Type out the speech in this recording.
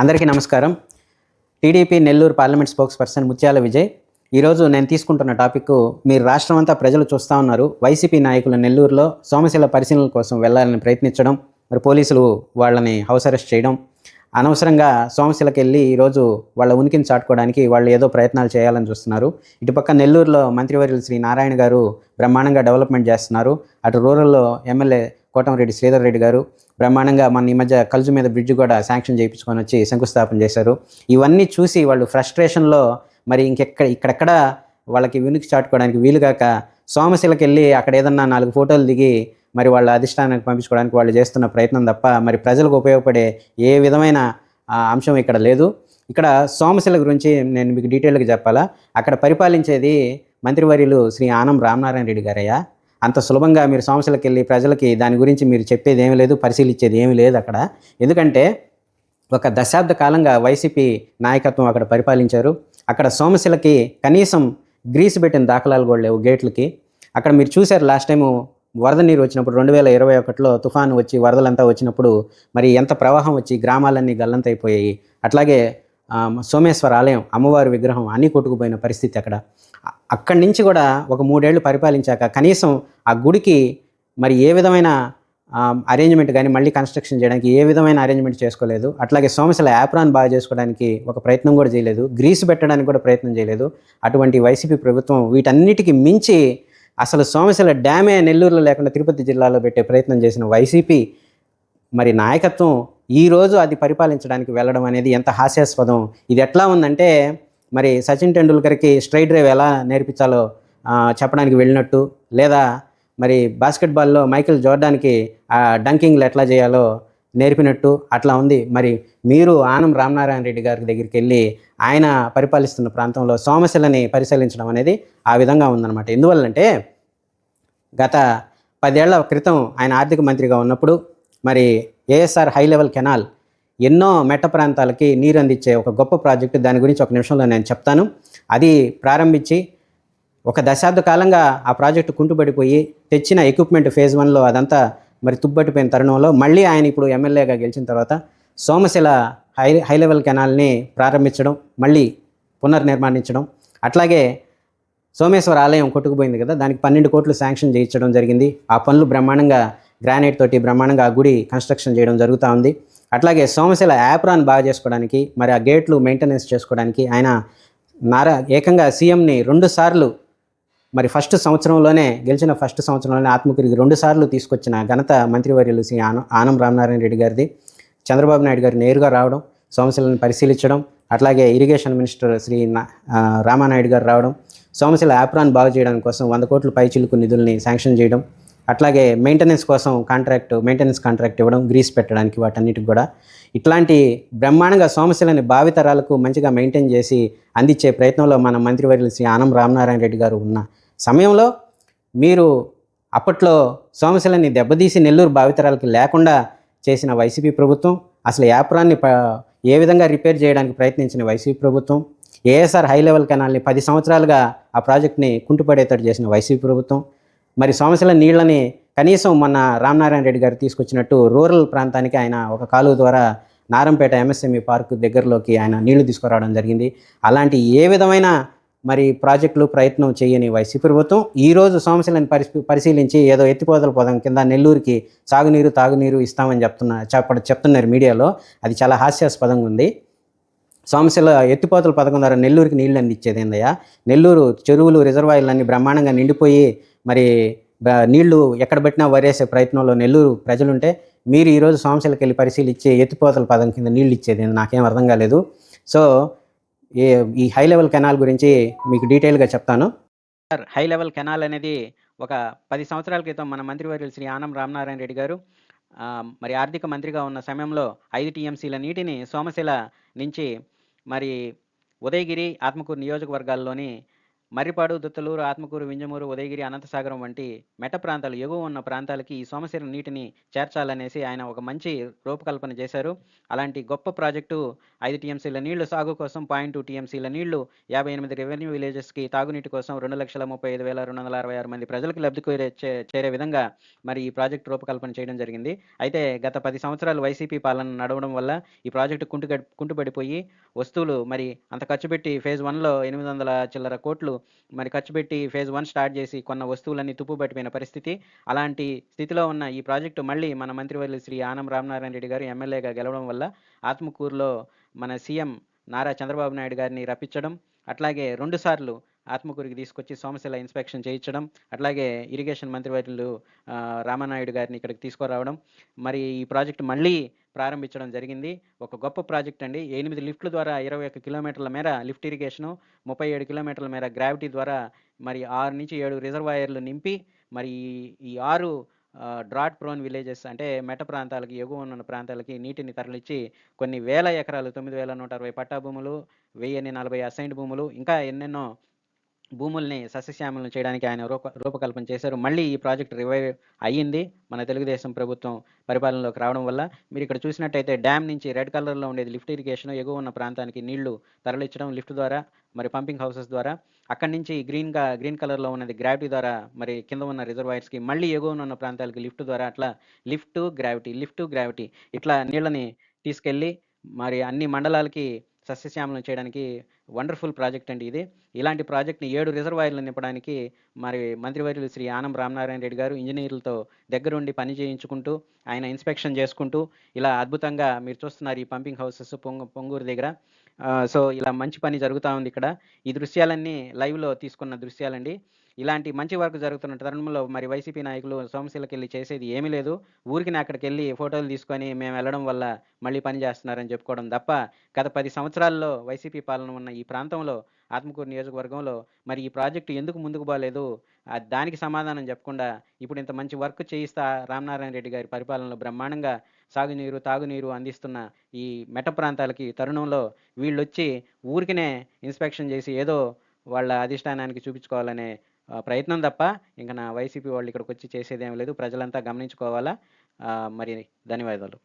అందరికీ నమస్కారం. TDP Nellore parliament spokesperson Muthyala Vijay. ఈరోజు నేను తీసుకుంటున్న టాపిక్ మీరు రాష్ట్రం అంతా ప్రజలు చూస్తూ ఉన్నారు. వైసీపీ నాయకులు నెల్లూరులో సోమశిల పరిశీలన కోసం వెళ్ళాలని ప్రయత్నించడం మరి పోలీసులు వాళ్ళని హౌస్ అరెస్ట్ చేయడం అనవసరంగా సోమశిలకి వెళ్ళి ఈరోజు వాళ్ళ ఉనికిని చాటుకోవడానికి వాళ్ళు ఏదో ప్రయత్నాలు చేయాలని చూస్తున్నారు. ఇటుపక్క నెల్లూరులో మంత్రివర్యులు శ్రీ నారాయణ గారు బ్రహ్మాండంగా డెవలప్మెంట్ చేస్తున్నారు. అటు రూరల్లో ఎమ్మెల్యే కోటంరెడ్డి శ్రీధర్ రెడ్డి గారు బ్రహ్మాండంగా మన ఈ మధ్య కలుజు మీద బ్రిడ్జ్ కూడా శాంక్షన్ చేయించుకొని వచ్చి శంకుస్థాపన చేశారు. ఇవన్నీ చూసి వాళ్ళు ఫ్రస్ట్రేషన్లో మరి ఇంకెక్కడ ఇక్కడెక్కడ వాళ్ళకి వినికి చాటుకోవడానికి వీలుగాక సోమశిలకి వెళ్ళి అక్కడ ఏదన్నా నాలుగు ఫోటోలు దిగి మరి వాళ్ళ అధిష్టానానికి పంపించుకోవడానికి వాళ్ళు చేస్తున్న ప్రయత్నం తప్ప మరి ప్రజలకు ఉపయోగపడే ఏ విధమైన అంశం ఇక్కడ లేదు. ఇక్కడ సోమశిల గురించి నేను మీకు డీటెయిల్గా చెప్పాలా? అక్కడ పరిపాలించేది మంత్రివర్యులు శ్రీ ఆనం రామనారాయణ రెడ్డి గారయ్య. అంత సులభంగా మీరు సోమశిలకి వెళ్ళి ప్రజలకి దాని గురించి మీరు చెప్పేది ఏమీ లేదు పరిశీలించేది ఏమీ లేదు అక్కడ. ఎందుకంటే ఒక దశాబ్ద కాలంగా వైసీపీ నాయకత్వం అక్కడ పరిపాలించారు. అక్కడ సోమశిలకి కనీసం గ్రీస్ పెట్టిన దాఖలాలు కూడా లేవు గేట్లకి. అక్కడ మీరు చూశారు లాస్ట్ టైము వరద నీరు వచ్చినప్పుడు రెండు వేల ఇరవై ఒకటిలో తుఫాను వచ్చి వరదలంతా వచ్చినప్పుడు మరి ఎంత ప్రవాహం వచ్చి గ్రామాలన్నీ గల్లంతైపోయాయి అట్లాగే సోమేశ్వర ఆలయం అమ్మవారి విగ్రహం అన్నీ కొట్టుకుపోయిన పరిస్థితి అక్కడ. అక్కడి నుంచి కూడా ఒక మూడేళ్ళు పరిపాలించాక కనీసం ఆ గుడికి మరి ఏ విధమైన అరేంజ్మెంట్ కానీ మళ్ళీ కన్స్ట్రక్షన్ చేయడానికి ఏ విధమైన అరేంజ్మెంట్ చేసుకోలేదు. అట్లాగే సోమశిల యాప్రాన్ బాగా చేసుకోవడానికి ఒక ప్రయత్నం కూడా చేయలేదు. గ్రీస్ పెట్టడానికి కూడా ప్రయత్నం చేయలేదు. అటువంటి వైసీపీ ప్రభుత్వం వీటన్నిటికీ మించి అసలు సోమశిల డ్యామే నెల్లూరులో లేకుండా తిరుపతి జిల్లాలో పెట్టే ప్రయత్నం చేసిన వైసీపీ మరి నాయకత్వం ఈరోజు అది పరిపాలించడానికి వెళ్ళడం అనేది ఎంత హాస్యాస్పదం. ఇది ఎట్లా ఉందంటే మరి సచిన్ టెండూల్కర్కి స్ట్రైట్ డ్రైవ్ ఎలా నేర్పించాలో చెప్పడానికి వెళ్ళినట్టు లేదా మరి బాస్కెట్బాల్లో మైకిల్ జోర్డాన్కి ఆ డంకింగ్లు ఎట్లా చేయాలో నేర్పినట్టు అట్లా ఉంది. మరి మీరు ఆనం రామనారాయణ రెడ్డి గారి దగ్గరికి వెళ్ళి ఆయన పరిపాలిస్తున్న ప్రాంతంలో సోమశిలని పరిశీలించడం అనేది ఆ విధంగా ఉందన్నమాట. ఎందువల్లంటే గత పదేళ్ళ క్రితం ఆయన ఆర్థిక మంత్రిగా ఉన్నప్పుడు మరి ఏఎస్ఆర్ హై లెవెల్ కెనాల్ ఎన్నో మెట్ట ప్రాంతాలకి నీరు అందించే ఒక గొప్ప ప్రాజెక్టు. దాని గురించి ఒక నిమిషంలో నేను చెప్తాను. అది ప్రారంభించి ఒక దశాబ్ద కాలంగా ఆ ప్రాజెక్టు కుంటుపడిపోయి తెచ్చిన ఎక్విప్మెంట్ ఫేజ్ వన్లో అదంతా మరి తుబ్బట్టిపోయిన తరుణంలో మళ్ళీ ఆయన ఇప్పుడు ఎమ్మెల్యేగా గెలిచిన తర్వాత సోమశిల హై హై లెవెల్ కెనాల్ని ప్రారంభించడం మళ్ళీ పునర్నిర్మాణించడం. అట్లాగే సోమేశ్వర ఆలయం కొట్టుకుపోయింది కదా దానికి పన్నెండు కోట్లు శాంక్షన్ చేయించడం జరిగింది. ఆ పనులు బ్రహ్మాండంగా గ్రానైట్ తోటి బ్రహ్మాండంగా ఆ గుడి కన్స్ట్రక్షన్ చేయడం జరుగుతూ ఉంది. అట్లాగే సోమశిల యాప్రాన్ బాగా చేసుకోవడానికి మరి ఆ గేట్లు మెయింటెనెన్స్ చేసుకోవడానికి ఆయన నారా ఏకంగా సీఎంని రెండు సార్లు మరి ఫస్ట్ సంవత్సరంలోనే గెలిచిన ఫస్ట్ సంవత్సరంలోనే ఆత్మకూరికి రెండు సార్లు తీసుకొచ్చిన ఘనత మంత్రివర్యులు శ్రీ ఆనం ఆనం రామనారాయణ రెడ్డి గారిది. చంద్రబాబు నాయుడు గారు నేరుగా రావడం సోమశిలను పరిశీలించడం అట్లాగే ఇరిగేషన్ మినిస్టర్ శ్రీ నా- రామానాయుడు గారు రావడం సోమశిల యాప్రాన్ బాగు చేయడం కోసం వంద కోట్ల పైచిలుకు నిధుల్ని శాంక్షన్ చేయడం అట్లాగే మెయింటెనెన్స్ కోసం కాంట్రాక్ట్ మెయింటెనెన్స్ కాంట్రాక్ట్ ఇవ్వడం గ్రీస్ పెట్టడానికి వాటన్నిటికి కూడా. ఇట్లాంటి బ్రహ్మాండంగా సోమశిలని భావితరాలకు మంచిగా మెయింటైన్ చేసి అందించే ప్రయత్నంలో మన మంత్రివర్యులు శ్రీ ఆనం రామనారాయణ రెడ్డి గారు ఉన్న సమయంలో మీరు అప్పట్లో సోమశిలని దెబ్బతీసి నెల్లూరు భావితరాలకి లేకుండా చేసిన వైసీపీ ప్రభుత్వం అసలు యాప్రాన్ని ప ఏ విధంగా రిపేర్ చేయడానికి ప్రయత్నించిన వైసీపీ ప్రభుత్వం ఏఎస్ఆర్ హై లెవెల్ కెనాల్ని పది సంవత్సరాలుగా ఆ ప్రాజెక్ట్ని కుంటుపడేటట్టు చేసిన వైసీపీ ప్రభుత్వం మరి సోమశిల నీళ్ళని కనీసం మొన్న రామనారాయణ రెడ్డి గారు తీసుకొచ్చినట్టు రూరల్ ప్రాంతానికి ఆయన ఒక కాలువ ద్వారా నారంపేట ఎంఎస్ఎంఈ పార్క్ దగ్గరలోకి ఆయన నీళ్ళు తీసుకురావడం జరిగింది. అలాంటి ఏ విధమైన మరి ప్రాజెక్టులు ప్రయత్నం చేయని వైసీపీ ప్రభుత్వం ఈరోజు సోమశిలని పరిశీ పరిశీలించి ఏదో ఎత్తిపోతల పదం కింద నెల్లూరుకి సాగునీరు తాగునీరు ఇస్తామని చెప్తున్నా చెప్ప చెప్తున్నారు మీడియాలో. అది చాలా హాస్యాస్పదంగా ఉంది. సోమశిల ఎత్తిపోతల పథకం ద్వారా నెల్లూరుకి నీళ్ళు అందించేది ఏందయ్యా? నెల్లూరు చెరువులు రిజర్వాయర్లన్నీ బ్రహ్మాండంగా నిండిపోయి మరి నీళ్ళు ఎక్కడ పెట్టినా వరేసే ప్రయత్నంలో నెల్లూరు ప్రజలుంటే మీరు ఈరోజు సోమశిలకి వెళ్ళి పరిశీలించి ఎత్తిపోతల పథకం కింద నీళ్ళు ఇచ్చేది నాకేం అర్థం కాలేదు. సో ఏ ఈ హై లెవెల్ కెనాల్ గురించి మీకు డీటెయిల్గా చెప్తాను. సార్ హై లెవెల్ కెనాల్ అనేది ఒక పది సంవత్సరాల క్రితం మన మంత్రివర్యులు శ్రీ ఆనం రామనారాయణ రెడ్డి గారు మరి ఆర్థిక మంత్రిగా ఉన్న సమయంలో ఐదు టీఎంసీల నీటిని సోమశిల నుంచి మరి ఉదయగిరి ఆత్మకూరు నియోజకవర్గాల్లోని మర్రిపాడు దుత్తలూరు ఆత్మకూరు వింజమూరు ఉదయగిరి అనంతసాగరం వంటి మెట్ట ప్రాంతాలు ఎగువ ఉన్న ప్రాంతాలకి ఈ సోమశిల నీటిని చేర్చాలనేసి ఆయన ఒక మంచి రూపకల్పన చేశారు. అలాంటి గొప్ప ప్రాజెక్టు ఐదు టీఎంసీల నీళ్ళు సాగు కోసం పాయింట్ టూ టీఎంసీల నీళ్ళు యాభై ఎనిమిది రెవెన్యూ విలేజెస్కి తాగునీటి కోసం రెండు లక్షల ముప్పై ఐదు వేల రెండు వందల అరవై ఆరు మంది ప్రజలకు లబ్ధి చేరే విధంగా మరి ఈ ప్రాజెక్టు రూపకల్పన చేయడం జరిగింది. అయితే గత పది సంవత్సరాలు వైసీపీ పాలన నడవడం వల్ల ఈ ప్రాజెక్టు కుంటు కుంటుపడిపోయి వస్తువులు మరి అంత ఖర్చు పెట్టి ఫేజ్ వన్లో ఎనిమిది వందల చిల్లర కోట్లు మరి ఖర్చు పెట్టి ఫేజ్ వన్ స్టార్ట్ చేసి కొన్న వస్తువులన్నీ తుప్పు పట్టిపోయిన పరిస్థితి. అలాంటి స్థితిలో ఉన్న ఈ ప్రాజెక్టు మళ్ళీ మన మంత్రివర్యులు శ్రీ ఆనం రామనారాయణ రెడ్డి గారు ఎమ్మెల్యేగా గెలవడం వల్ల ఆత్మకూరులో మన సీఎం నారా చంద్రబాబు నాయుడు గారిని రప్పించడం అట్లాగే రెండుసార్లు ఆత్మకూరికి తీసుకొచ్చి సోమశిల ఇన్స్పెక్షన్ చేయించడం అట్లాగే ఇరిగేషన్ మంత్రివర్యులు ఆ, రామానాయుడు గారిని ఇక్కడికి తీసుకురావడం. మరి ఈ ప్రాజెక్టు మళ్ళీ ప్రారంభించడం జరిగింది. ఒక గొప్ప ప్రాజెక్ట్ అండి. ఎనిమిది లిఫ్ట్ల ద్వారా ఇరవై ఒక్క కిలోమీటర్ల మేర లిఫ్ట్ ఇరిగేషను ముప్పై ఏడు కిలోమీటర్ల మేర గ్రావిటీ ద్వారా మరి ఆరు నుంచి ఏడు రిజర్వాయర్లు నింపి మరి ఈ- ఈ ఆరు డ్రాట్ ప్రోన్ విలేజెస్ అంటే మెట ప్రాంతాలకి ఎగువ ఉన్న ప్రాంతాలకి నీటిని తరలించి కొన్ని వేల ఎకరాలు తొమ్మిది వేల నూట అరవై పట్టా భూములు వెయ్యిన్ని నలభై అసైన్డ్ భూములు ఇంకా ఎన్నెన్నో భూముల్ని సస్యశ్యామలను చేయడానికి ఆయన రూప రూపకల్పన చేశారు. మళ్ళీ ఈ ప్రాజెక్ట్ రివైవ్ అయ్యింది. మన తెలుగుదేశం ప్రభుత్వం పరిపాలనలోకి రావడం వల్ల మీరు ఇక్కడ చూసినట్టయితే డ్యామ్ నుంచి రెడ్ కలర్లో ఉండేది లిఫ్ట్ ఇరిగేషన్. ఎగువ ఉన్న ప్రాంతానికి నీళ్ళు తరలించడం లిఫ్ట్ ద్వారా మరి పంపింగ్ హౌసెస్ ద్వారా. అక్కడి నుంచి గ్రీన్గా గ్రీన్ కలర్లో ఉన్నది గ్రావిటీ ద్వారా మరి కింద ఉన్న రిజర్వాయర్స్కి మళ్ళీ ఎగువన ఉన్న ప్రాంతాలకి లిఫ్ట్ ద్వారా అట్లా లిఫ్ట్ గ్రావిటీ లిఫ్ట్ గ్రావిటీ ఇట్లా నీళ్ళని తీసుకెళ్ళి మరి అన్ని మండలాలకి సస్యశ్యామలం చేయడానికి వండర్ఫుల్ ప్రాజెక్ట్ అండి ఇది. ఇలాంటి ప్రాజెక్ట్ని ఏడు రిజర్వాయర్లు నింపడానికి మరి మంత్రివర్యులు శ్రీ ఆనం రామనారాయణ రెడ్డి గారు ఇంజనీర్లతో దగ్గరుండి పని చేయించుకుంటూ ఆయన ఇన్స్పెక్షన్ చేసుకుంటూ ఇలా అద్భుతంగా మీరు చూస్తున్నారు ఈ పంపింగ్ హౌసెస్ పొంగు పొంగూరు దగ్గర. సో ఇలా మంచి పని జరుగుతూ ఉంది ఇక్కడ. ఈ దృశ్యాలన్నీ లైవ్లో తీసుకున్న దృశ్యాలండి. ఇలాంటి మంచి వర్క్ జరుగుతున్న తరుణంలో మరి వైసీపీ నాయకులు సోమశీలకి వెళ్ళి చేసేది ఏమీ లేదు. ఊరికి అక్కడికి వెళ్ళి ఫోటోలు తీసుకొని మేము వెళ్ళడం వల్ల మళ్ళీ పని చేస్తున్నారని చెప్పుకోవడం తప్ప గత పది సంవత్సరాల్లో వైసీపీ పాలన ఉన్న ఈ ప్రాంతంలో ఆత్మకూరు నియోజకవర్గంలో మరి ఈ ప్రాజెక్టు ఎందుకు ముందుకు పోలేదు? దానికి సమాధానం చెప్పకుండా ఇప్పుడు ఇంత మంచి వర్క్ చేయిస్తా రామనారాయణ రెడ్డి గారి పరిపాలనలో బ్రహ్మాండంగా సాగునీరు తాగునీరు అందిస్తున్న ఈ మెట ప్రాంతాలకి తరుణంలో వీళ్ళు వచ్చి ఊరికినే ఇన్స్పెక్షన్ చేసి ఏదో వాళ్ళ అధిష్టానానికి చూపించుకోవాలనే ప్రయత్నం తప్ప ఇంకా నా వైసీపీ వాళ్ళు ఇక్కడికి వచ్చి చేసేదేం లేదు. ప్రజలంతా గమనించుకోవాలా? మరి ధన్యవాదాలు.